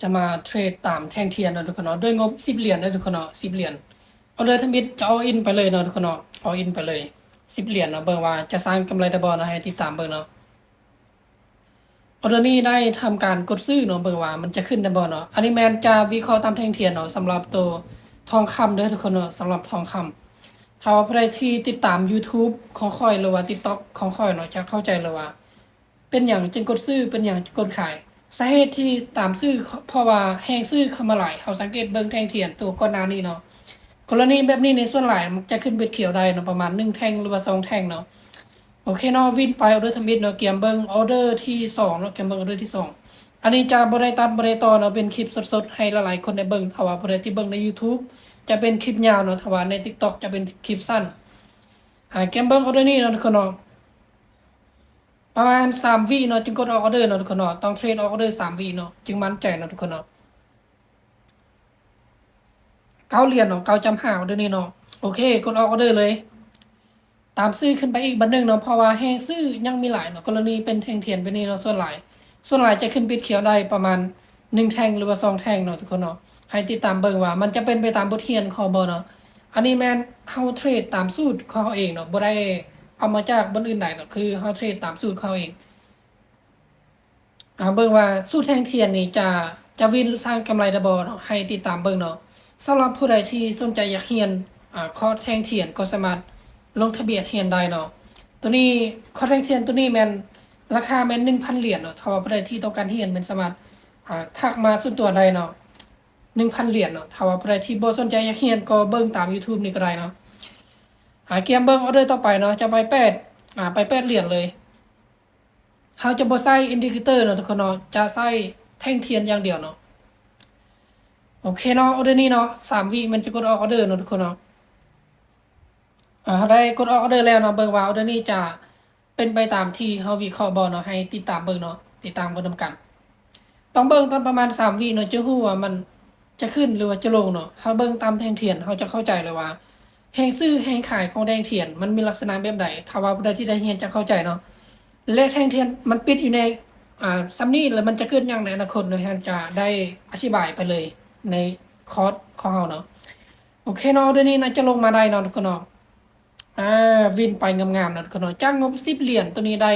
จะมาเทรดตามแท่งเทียนนะทุกคนเนาะด้วยงบสิบเหรียญนะทุกคนเนาะสิบเหรียญเอาเลยทมิดจะเอาอินไปเลยเนาะทุกคนเนาะเอาอินไปเลยสิบเหรียญเนาะเบิ่งว่าจะสร้างกำไรได้บ่นะให้ติดตามเบิ่งเนาะออเดอร์นี้ได้ทำการกดซื้อเนาะเบิ่งว่ามันจะขึ้นได้บ่เนาะอันนี้แมนจะวิเคราะห์ตามแท่งเทียนเนาะสำหรับตัวทองคำเด้อทุกคนเนาะสำหรับทองคำถ้าว่าใครที่ติดตาม YouTube ของค่อยหรือว่า TikTok ของค่อยเนาะจะเข้าใจเลยว่า เป็นอย่างจึงกดซื้อเป็นอย่างจึงกดขาย สาเหตุที่ตามซื้อเพราะว่าแห้งซื้อเข้ามาหลายเขาสังเกตเบิ่งแทงเทียนตัวก่อนหน้านี้เนาะกรณีแบบนี้ในส่วนหลายมันจะขึ้นเป็นเขียวได้เนาะประมาณหนึ่งแท่งหรือว่าสองแท่งเนาะโอเคเนาะวินไปออเดอร์ทมิดเนาะเกียมเบิ่งออเดอร์ที่สองเนาะเกียมเบิ่งออเดอร์ที่สองอันนี้จะบริตัดบริตอเนาะเป็นคลิปสดๆ ให้หลายๆคนได้เบิ่งถ้าว่าบริที่เบิ่งใน YouTube จะเป็นคลิปยาวเนาะถ้าว่าใน TikTok จะเป็นคลิปสั้นอ่าเกียมเบิ่งออเดอร์นี้เนาะทุกคนเนาะ ประมาณสามวิเนาะจึงกดออเดอร์เนาะทุกคนเนาะต้องเทรดออเดอร์สามวิเนาะจึงมั่นใจเนาะทุกคนเนาะเก้าเหรียญเนาะเก้าจำห้าเดอร์นี้เนาะโอเคกดออเดอร์เลย ตามซื้อขึ้นไปอีกบันหนึ่งเนาะเพราะว่าแห้งซื้อยังมีหลายเนาะกรณีเป็นแทงเทียนไปนี่เนาะส่วนหลาย ส่วนหลายจะขึ้นปิดเขียวได้ประมาณหนึ่งแทงหรือว่าสองแทงเนาะทุกคนเนาะให้ติดตามเบิ่งว่า มันจะเป็นไปตามบทเรียนขอบอเนาะอันนี้แมนเฮาเทรดตามสูตรของเขาเองเนาะบ่ได้ เอามาจากบนอื่นใดเนาะคือเฮาเทรดตามสูตรเขาเองอ่าเบิ่งว่าสู้แทงเทียนนี่จะจะวินสร้างกำไรได้บ่เนาะให้ติดตามเบิ่งเนาะสำหรับผู้ใดที่สนใจอยากเรียนอ่าคอร์สแทงเทียนก็สามารถลงทะเบียนเรียนได้เนาะตัวนี้คอร์สแทงเทียนตัวนี้แม่นราคาแม่น1,000เหรียญเนาะถ้าว่าผู้ใดที่ต้องการเรียนเป็นสามารถอ่าทักมาส่วนตัวได้เนาะ1,000เหรียญเนาะถ้าว่าผู้ใดที่บ่สนใจอยากเรียนก็เบิ่งตาม YouTube นี่ก็ได้เนาะ อ่าเกมเบิ่งออเดอร์ต่อไปเนาะจะไปแปดอ่าไปแปดเหรียญเลยเขาจะบ่ใส่อินดิเคเตอร์เนาะทุกคนเนาะจะใส่แท่งเทียนอย่างเดียวเนาะโอเคเนาะออเดอร์นี้เนาะสามวิมันจะกดออกออเดอร์เนาะทุกคนเนาะอ่าเขาได้กดออกออเดอร์แล้วเนาะเบิ่งว่าออเดอร์นี้จะเป็นไปตามที่เขาวิเคราะห์บ่เนาะให้ติดตามเบิ่งเนาะติดตามบิ่งนำกัน ต้องเบิ่งตอนประมาณสามวิเนาะจะรู้ว่ามันจะขึ้นหรือว่าจะลงเนาะเขาเบิ่งตามแท่งเทียนเขาจะเข้าใจเลยว่า แห่งซื้อแห่งขายของแดงเทียน มันมีลักษณะแบบใดถ้าว่าผู้ใดที่ได้เรียนจะเข้าใจเนาะและแท่งเทียนมันปิดอยู่ในอ่าซัมนี่แล้วมันจะเกิดอย่างในอนาคตเนอะฮะจะได้อธิบายไปเลยในคอร์สของเราเนาะโอเคเนาะเดี๋ยวนี้นะจะลงมาได้เนาะทุกคนเนาะอ่าวินไปงามๆเนาะทุกคนเนาะจ้างงบสิบเหรียญตัวนี้ได้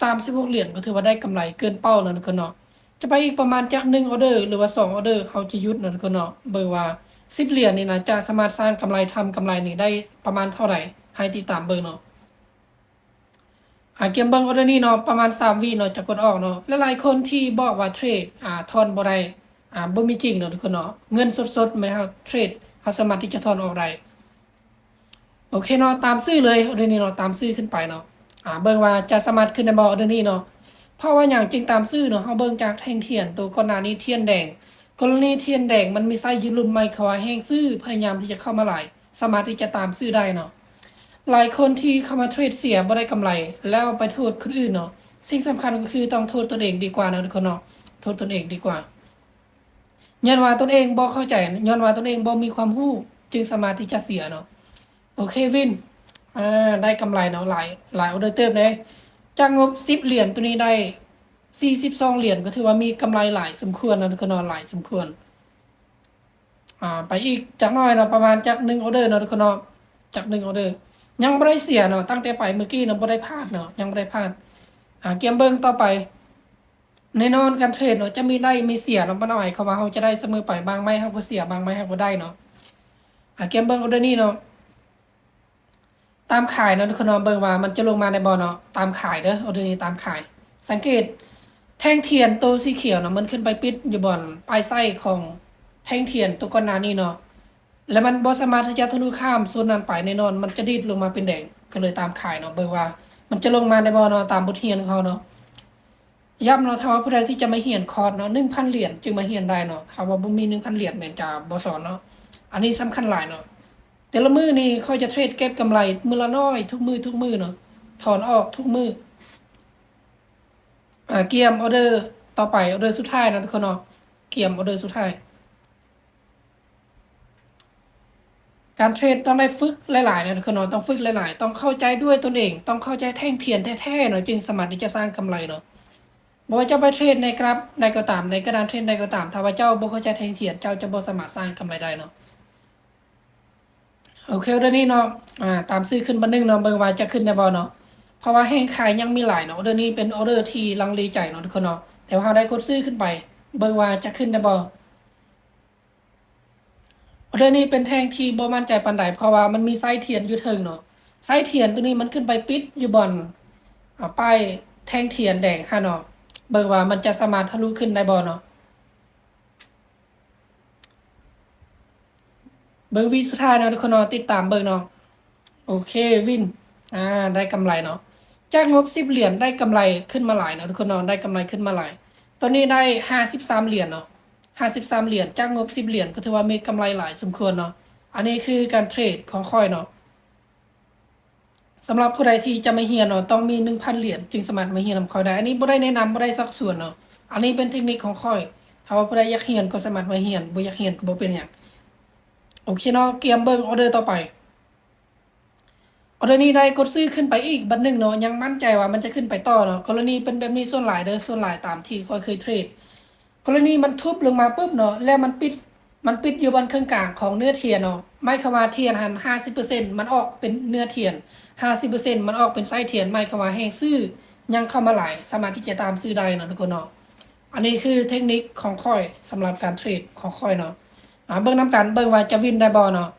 สามสิบหกเหรียญก็ถือว่าได้กำไรเกินเป้าเนาะทุกคนเนาะจะไปอีกประมาณจากหนึ่งออเดอร์หรือว่าสองออเดอร์เขาจะหยุดเนาะทุกคนเนาะเบอร์ว่า สิบเหรียญนี่นะจะสามารถสร้างกำไรทำกำไรนี่ได้ประมาณเท่าไหร่ให้ติดตามเบอร์เนาะอ่าเกมเบิงออเดอร์นี่เนาะประมาณ3วิเนาะจะกดออกเนาะและหลายคนที่บอกว่าเทรดอ่าทอนบ่ได้อ่าบ่มีจริงเนาะทุกคนเนาะเงินสดๆไม่ครับเทรดเขาสามารถที่จะทอนออกได้โอเคเนาะตามซื้อเลยออเดอร์นี่เนาะตามซื้อขึ้นไปเนาะอ่าเบิ่งว่าจะสามารถขึ้นในบ่ออเดอร์นี่เนาะเพราะว่าอย่างจริงตามซื้อเนาะเฮาเบิ่งจากแท่งเทียนตัวก่อนหน้านี้เทียนแดง กรณีเทียนแดงมันมีไส้ยืนรุ่นใหม่ขาว่าแห้งซื้อพยายามที่จะเข้ามาหลาย สามารถที่จะตามซื้อได้เนาะหลายคนที่เข้ามาเทรดเสียบ่ได้กำไร แล้วไปโทษคนอื่นเนาะสิ่งสำคัญก็คือต้องโทษตนเองดีกว่านะทุกคนเนาะโทษตนเองดีกว่าย้อนว่าตนเองบ่เข้าใจย้อนว่าตนเองบ่มีความรู้จึงสามารถที่จะเสียเนาะโอเควินอ่าได้กำไรเนาะหลายหลายออเดอร์เติมเลยจากงบ10เหรียญตัวนี้ได้ 42เหรียญก็ถือว่ามีกำไรหลายสมควรนะทุกคนเนหลายสมควร อ่า ไปอีกจากน้อยเนาะประมาณจาก1ออเดอร์เนาะทุกคนเนาะจาก1ออเดอร์ ยังไม่ได้เสียเนาะตั้งแต่ไปเมื่อกี้เนาะไม่ได้พลาดเนาะยังไม่ได้พลาด อ่า เกมเบิ้งต่อไปแน่นอนการเทรดเนาะจะมีได้มีเสียเนาะบ่หน่อยเขาว่าเขาจะได้เสมอไปบางไม่เขาก็เสียบางไม่เขาก็ได้เนาะอ่าเกมเบิ้งออเดอร์นี่เนาะตามขายเนาะทุกคนเนาะเบิ้งว่ามันจะลงมาในบอลเนาะตามขายเด้อออเดอร์นี้ตามขาย สังเกต แท่งเทียนตัวสีเขียวเนาะมันขึ้นไปปิดอยู่บนปลายไส้ของแท่งเทียนตัวก้อนหนานี่เนาะแล้วมันบอสามารถที่จะทะลุข้ามโซนนั้นไปแน่นอน มันจะดีดลงมาเป็นแดงก็เลยตามขายเนาะเบิ่งว่า มันจะลงมาในบอเนาะตามบทเรียนของเขาเนาะย้ำเนาะถ้าว่าผู้ใดที่จะมาเรียนคอร์สเนาะหนึ่งพันเหรียญจึงมาเรียนได้เนาะถ้าว่าบ่มีหนึ่งพันเหรียญเหมือนจะบสอนเนาะอันนี้สำคัญหลายเนาะแต่ละมือนี่ค่อยจะเทรดเก็บกำไรมือละน้อยทุกมือทุกมือเนาะถอนออกทุกมือ อ่าเกียมออเดอร์ต่อไปออเดอร์สุดท้ายนะทุกคนเนาะเกียมออเดอร์สุดท้าย การเทรดต้องได้ฝึกหลายๆนะทุกคนเนาะต้องฝึกหลายๆ ต้องเข้าใจด้วยตนเอง ต้องเข้าใจแท่งเทียนแท้ๆเนาะจึงสามารถที่จะสร้างกำไรเนาะบ่ว่าเจ้าไปเทรดในกราฟใดก็ตามในกระดานเทรดใดก็ตามถ้าว่าเจ้าบ่เข้าใจแทงเทียนเจ้าจะบ่สามารถสร้างกำไรได้เนาะโอเคเดี๋ยวนี้เนาะอ่าตามซื้อขึ้นบันนึงเนาะเบิ่งว่าจะขึ้นได้บ่เนาะ เพราะว่าแห้งขายยังมีหลายเนาะเดี๋ยวนี้เป็นออเดอร์ที่ลังเลใจเนาะทุกคนเนาะแต่ว่าได้กดซื้อขึ้นไป เบิ่งว่าจะขึ้นได้บ่เรื่องนี้เป็นแท่งที่บ่มั่นใจปานใดเพราะว่ามันมีไส้เทียนอยู่เทิงเนาะไส้เทียนตัวนี้มันขึ้นไปปิดอยู่บนอ่าป้ายแท่งเทียนแดงค่ะเนาะเบิ่งว่ามันจะสามารถทะลุขึ้นได้บ่เนาะเบิ่งวีสุดท้ายเนาะทุกคนเนาะติดตามเบิ่งเนาะโอเควินอ่าได้กำไรเนาะ จากงบ10เหรียญได้กำไรขึ้นมาหลายเนาะทุกคนเนาะได้กำไรขึ้นมาหลาย ตอนนี้ได้53เหรียญเนาะห้าสิบสามเหรียญจากงบสิบเหรียญก็ถือว่ามีกำไรหลายสมควรเนาะอันนี้คือการเทรดของคอยเนาะสำหรับผู้ใดที่จะไม่เฮียนเนาะต้องมีหนึ่งพันเหรียญจึงสามารถมาเฮียนนำคอยได้ อันนี้บ่ได้แนะนำบ่ได้สักส่วนเนาะอันนี้เป็นเทคนิคของคอย ถ้าว่าผู้ใดอยากเฮียนก็สามารถมาเฮียนบ่อยากเฮียนก็บ่เป็นหยังโอเคเนาะเกียมเบิ่งออเดอร์ต่อไป ออเดอร์นี้ได้กดซื้อขึ้นไปอีกบัดหนึ่งเนาะยังมั่นใจว่ามันจะขึ้นไปต่อเนาะกรณีเป็นแบบนี้ส่วนหลายเด้อส่วนหลายตามที่คอยเคยเทรดกรณีมันทุบลงมาปุ๊บเนาะแล้วมันปิดมันปิดอยู่บนเครื่องกลางของเนื้อเทียนเนาะไม่คำว่าเทียนหันห้าสิบเปอร์เซ็นมันออกเป็นเนื้อเทียนห้าสิบเปอร์เซ็นมันออกเป็นไส้เทียนไม่คำว่าแห้งซื้อยังเข้ามาหลายสามารถที่จะตามซื้อได้เนาะทุกคนเนาะอันนี้คือเทคนิคของค่อยสำหรับการเทรดของค่อยเนาะเบิ่งน้ำกันเบิ่งว่าจะวินได้บ่เนาะ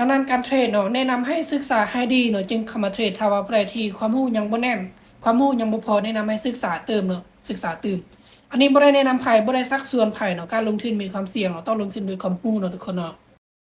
ดังนั้นการเทรดเนาะแนะนำให้ศึกษาให้ดีเนาะจึงเข้ามาเทรดถ้าว่าผู้ใดที่ความรู้ยังบ่แน่น ความรู้ยังบ่พอแนะนำให้ศึกษาเติมเนาะศึกษาเติม อันนี้บ่ได้แนะนำใครบ่ได้ซักส่วนไผ่เนาะการลงทุนมีความเสี่ยงเนาะต้องลงทุนด้วยความรู้เนาะทุกคนเนาะ